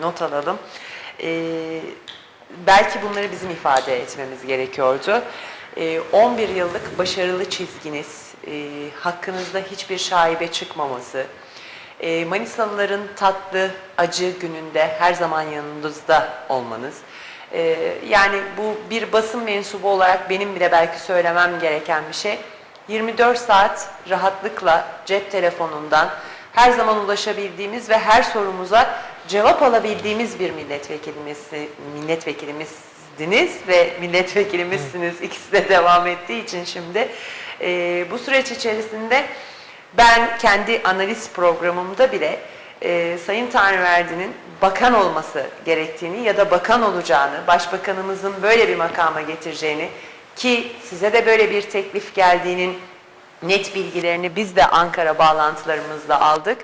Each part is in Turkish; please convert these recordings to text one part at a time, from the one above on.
not alalım. Ee, belki bunları bizim ifade etmemiz gerekiyordu. Ee, 11 yıllık başarılı çizginiz, e, hakkınızda hiçbir şaibe çıkmaması, e, Manisalıların tatlı, acı gününde her zaman yanınızda olmanız, e, yani bu bir basın mensubu olarak benim bile belki söylemem gereken bir şey. 24 saat rahatlıkla cep telefonundan her zaman ulaşabildiğimiz ve her sorumuza cevap alabildiğimiz bir milletvekilimiz, milletvekilimizdiniz ve milletvekilimizsiniz. İkisi de devam ettiği için şimdi. E, bu süreç içerisinde ben kendi analiz programımda bile e, Sayın Tanrıverdi'nin bakan olması gerektiğini ya da bakan olacağını, başbakanımızın böyle bir makama getireceğini ki size de böyle bir teklif geldiğinin net bilgilerini biz de Ankara bağlantılarımızla aldık.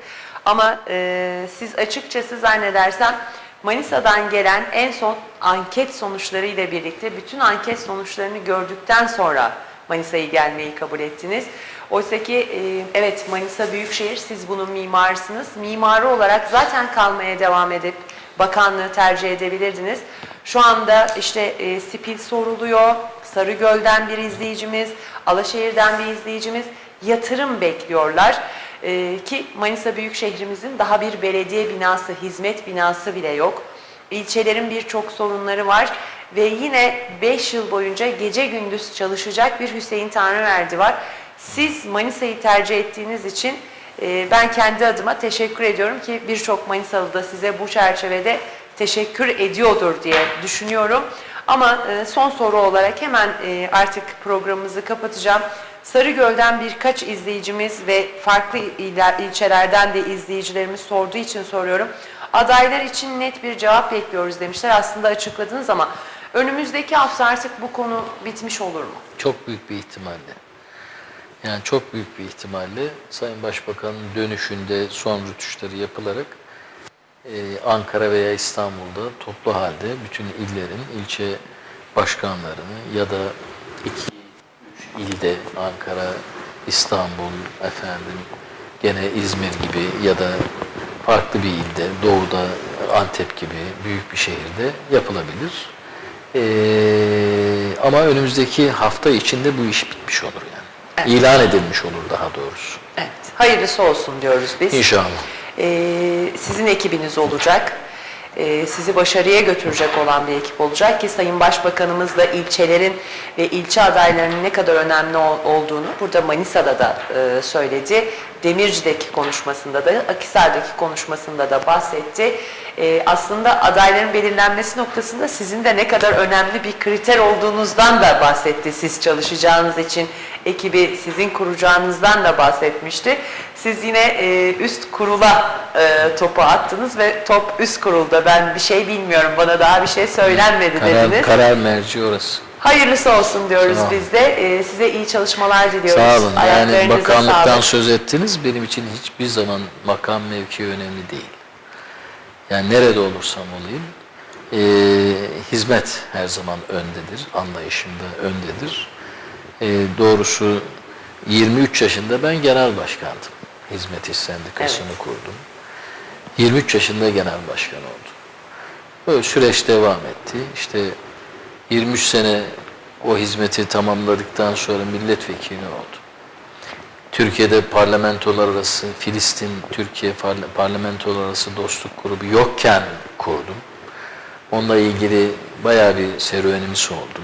Ama e, siz açıkçası zannedersem Manisa'dan gelen en son anket sonuçları ile birlikte bütün anket sonuçlarını gördükten sonra Manisa'yı gelmeyi kabul ettiniz. Oysa ki e, evet Manisa Büyükşehir siz bunun mimarsınız. Mimarı olarak zaten kalmaya devam edip bakanlığı tercih edebilirdiniz. Şu anda işte e, Spil soruluyor, Sarıgöl'den bir izleyicimiz, Alaşehir'den bir izleyicimiz yatırım bekliyorlar. E, ki Manisa Büyükşehir'imizin daha bir belediye binası, hizmet binası bile yok. İlçelerin birçok sorunları var ve yine 5 yıl boyunca gece gündüz çalışacak bir Hüseyin Tanrıverdi var. Siz Manisa'yı tercih ettiğiniz için e, ben kendi adıma teşekkür ediyorum ki birçok Manisalı da size bu çerçevede teşekkür ediyordur diye düşünüyorum. Ama e, son soru olarak hemen e, artık programımızı kapatacağım. Sarıgöl'den birkaç izleyicimiz ve farklı il- ilçelerden de izleyicilerimiz sorduğu için soruyorum. Adaylar için net bir cevap bekliyoruz demişler. Aslında açıkladınız ama önümüzdeki hafta artık bu konu bitmiş olur mu? Çok büyük bir ihtimalle. Yani çok büyük bir ihtimalle Sayın Başbakan'ın dönüşünde son rütuşları yapılarak e, Ankara veya İstanbul'da toplu halde bütün illerin ilçe başkanlarını ya da iki, ilde Ankara, İstanbul, efendim gene İzmir gibi ya da farklı bir ilde, doğuda Antep gibi büyük bir şehirde yapılabilir. Ee, ama önümüzdeki hafta içinde bu iş bitmiş olur yani. İlan edilmiş olur daha doğrusu. Evet. Hayırlısı olsun diyoruz biz. İnşallah. Ee, sizin ekibiniz olacak. Ee, sizi başarıya götürecek olan bir ekip olacak ki Sayın Başbakanımız da ilçelerin ve ilçe adaylarının ne kadar önemli ol- olduğunu burada Manisa'da da e, söyledi. Demirci'deki konuşmasında da, Akisar'daki konuşmasında da bahsetti. Ee, aslında adayların belirlenmesi noktasında sizin de ne kadar önemli bir kriter olduğunuzdan da bahsetti. Siz çalışacağınız için ekibi sizin kuracağınızdan da bahsetmişti. Siz yine e, üst kurula e, topu attınız ve top üst kurulda. Ben bir şey bilmiyorum, bana daha bir şey söylenmedi Karar, dediniz. karar merci orası. Hayırlısı olsun diyoruz olun. biz de. E, size iyi çalışmalar diliyoruz. Sağ olun. Yani bakanlıktan sağlık. söz ettiniz. Benim için hiçbir zaman makam mevki önemli değil. Yani nerede olursam olayım e, hizmet her zaman öndedir. Anlayışımda öndedir. E, doğrusu 23 yaşında ben genel başkandım. Hizmet İş Sendikası'nı kurdum. 23 yaşında genel başkan oldum. Böyle süreç devam etti. İşte 23 sene o hizmeti tamamladıktan sonra milletvekili oldum. Türkiye'de parlamentolar arası, Filistin, Türkiye parla- parlamentolar arası dostluk grubu yokken kurdum. Onunla ilgili bayağı bir serüvenimiz oldu.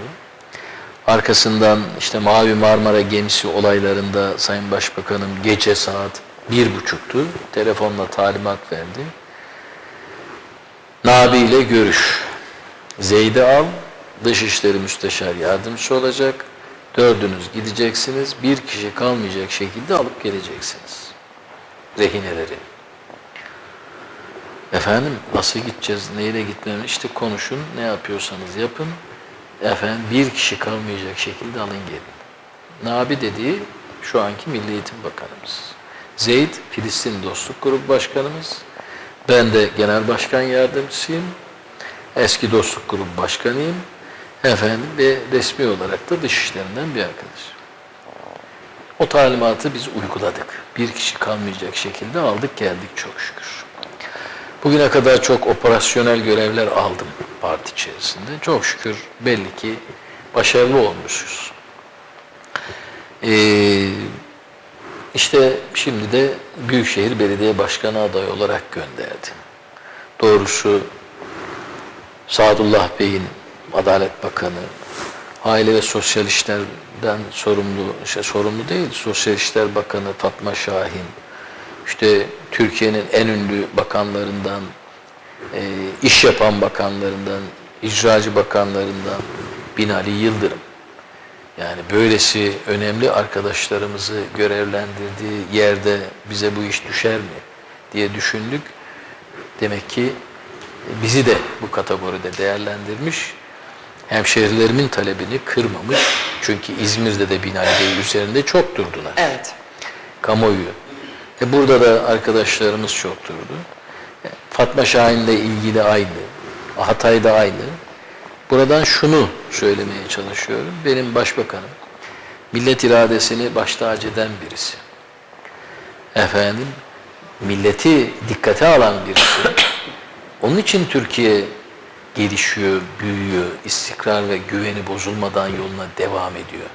Arkasından işte Mavi Marmara gemisi olaylarında Sayın Başbakanım gece saat bir buçuktu. Telefonla talimat verdi. Nabi ile görüş. Zeyd'i al, Dışişleri Müsteşar Yardımcısı olacak. Dördünüz gideceksiniz. Bir kişi kalmayacak şekilde alıp geleceksiniz. Rehineleri. Efendim nasıl gideceğiz, neyle gitmemiz işte konuşun, ne yapıyorsanız yapın. Efendim bir kişi kalmayacak şekilde alın gelin. Nabi dediği şu anki Milli Eğitim Bakanımız. Zeyd Filistin Dostluk Grubu Başkanımız. Ben de Genel Başkan Yardımcısıyım. Eski Dostluk Grubu Başkanıyım. Efendim ve resmi olarak da dışişlerinden bir arkadaş. O talimatı biz uyguladık. Bir kişi kalmayacak şekilde aldık geldik çok şükür. Bugüne kadar çok operasyonel görevler aldım parti içerisinde. Çok şükür belli ki başarılı olmuşuz. Ee, işte şimdi de Büyükşehir Belediye Başkanı adayı olarak gönderdi. Doğrusu Sadullah Bey'in Adalet Bakanı, Aile ve Sosyal İşler'den sorumlu, şey, sorumlu değil, Sosyal İşler Bakanı Fatma Şahin, işte Türkiye'nin en ünlü bakanlarından, e, iş yapan bakanlarından, icracı bakanlarından Binali Yıldırım. Yani böylesi önemli arkadaşlarımızı görevlendirdiği yerde bize bu iş düşer mi diye düşündük. Demek ki bizi de bu kategoride değerlendirmiş. Hemşehrilerimin talebini kırmamış. Çünkü İzmir'de de Binali Bey üzerinde çok durdular. Evet. Kamuoyu. E burada da arkadaşlarımız çok durdu. E, Fatma Şahin'le ilgili aynı. Hatay'da aynı. Buradan şunu söylemeye çalışıyorum. Benim başbakanım millet iradesini baş tacı eden birisi. Efendim milleti dikkate alan birisi. Onun için Türkiye gelişiyor, büyüyor, istikrar ve güveni bozulmadan yoluna devam ediyor.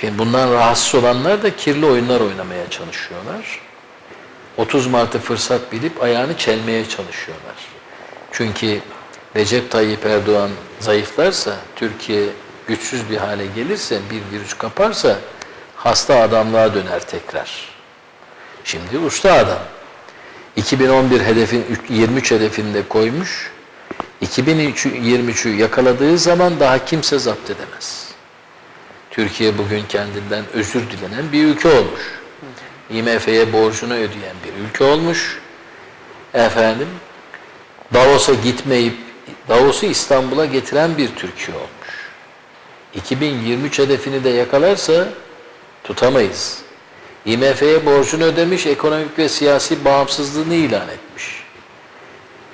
Şimdi bundan rahatsız olanlar da kirli oyunlar oynamaya çalışıyorlar. 30 Mart'ı fırsat bilip ayağını çelmeye çalışıyorlar. Çünkü Recep Tayyip Erdoğan zayıflarsa, Türkiye güçsüz bir hale gelirse, bir virüs kaparsa hasta adamlığa döner tekrar. Şimdi usta adam. 2011 hedefin 23 hedefinde koymuş. 2023'ü yakaladığı zaman daha kimse zapt edemez. Türkiye bugün kendinden özür dilenen bir ülke olmuş. IMF'ye borcunu ödeyen bir ülke olmuş. Efendim, Davos'a gitmeyip Davos'u İstanbul'a getiren bir Türkiye olmuş. 2023 hedefini de yakalarsa tutamayız. IMF'ye borcunu ödemiş, ekonomik ve siyasi bağımsızlığını ilan etmiş.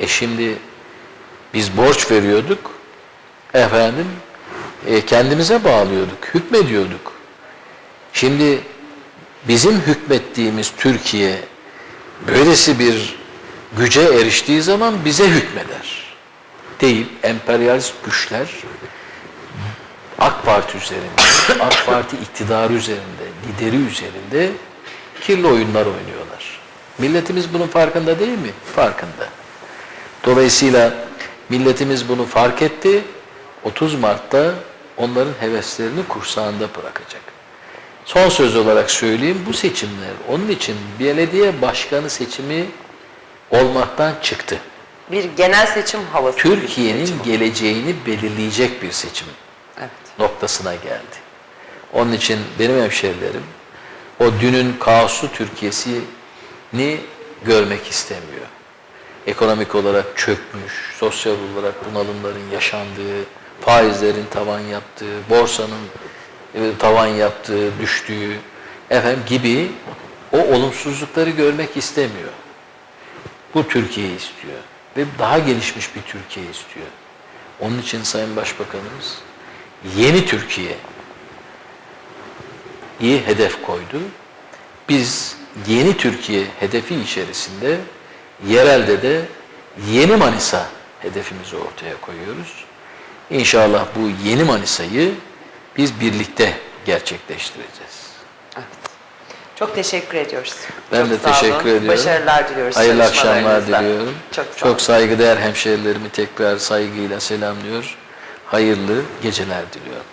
E şimdi biz borç veriyorduk, efendim e, kendimize bağlıyorduk, hükmediyorduk. Şimdi bizim hükmettiğimiz Türkiye böylesi bir güce eriştiği zaman bize hükmeder. Deyip emperyalist güçler AK Parti üzerinde, AK Parti iktidarı üzerinde, lideri üzerinde kirli oyunlar oynuyorlar. Milletimiz bunun farkında değil mi? Farkında. Dolayısıyla milletimiz bunu fark etti. 30 Mart'ta onların heveslerini kursağında bırakacak. Son söz olarak söyleyeyim bu seçimler onun için belediye başkanı seçimi olmaktan çıktı. Bir genel seçim havası. Türkiye'nin geleceğini belirleyecek bir seçim Evet. noktasına geldi. Onun için benim hemşerilerim o dünün kaoslu Türkiye'sini görmek istemiyor. Ekonomik olarak çökmüş, sosyal olarak bunalımların yaşandığı, faizlerin tavan yaptığı, borsanın e, tavan yaptığı, düştüğü efendim gibi o olumsuzlukları görmek istemiyor. Bu Türkiye istiyor ve daha gelişmiş bir Türkiye istiyor. Onun için Sayın Başbakanımız yeni Türkiye iyi hedef koydu. Biz yeni Türkiye hedefi içerisinde yerelde de yeni Manisa hedefimizi ortaya koyuyoruz. İnşallah bu yeni Manisa'yı biz birlikte gerçekleştireceğiz. Çok teşekkür ediyoruz. Ben Çok de teşekkür olun. ediyorum. Başarılar diliyoruz. Hayırlı akşamlar diliyorum. Çok sağ Çok saygıdeğer hemşerilerimi tekrar saygıyla selamlıyor. Hayırlı geceler diliyorum.